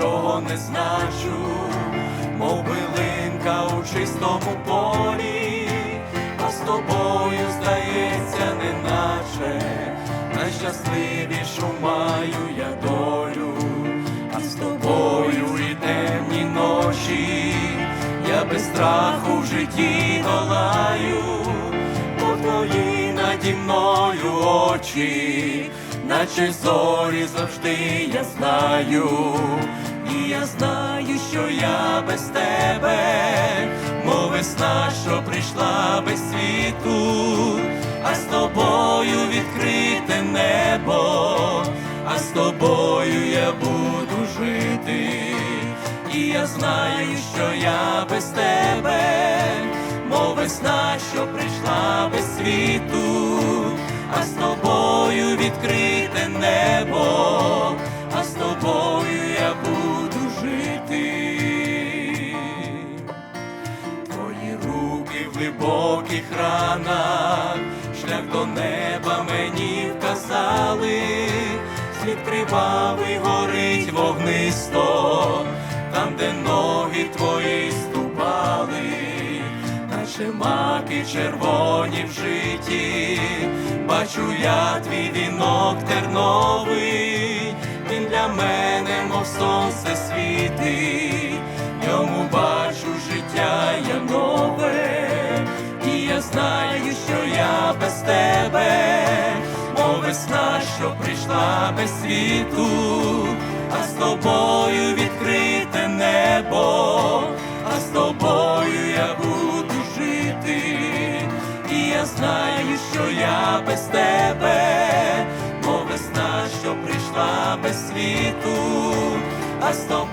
нічого не значу, мов билинка у чистому полі, а з тобою здається, неначе найщасливішу маю я долю, а з тобою і темні ночі, я без страху в житті долаю, бо твої наді мною очі, наче зорі завжди я знаю, і я знаю, що я без тебе, мов весна, що прийшла без світу, а з тобою відкрите небо, а з тобою я буду жити, і я знаю, що я без тебе, мов весна, що прийшла без світу, глибоких ранах, шлях до неба мені вказали, слід кривавий горить вогнисто, там, де ноги твої ступали, наче маки червоні в житті, бачу я твій вінок терновий, він для мене, мов сонце світить, що я без тебе, мов весна, що прийшла без світу, а з тобою відкрите небо, а з тобою я буду жити, і я знаю, що я без тебе, мов весна, що прийшла без світу, а з тобою.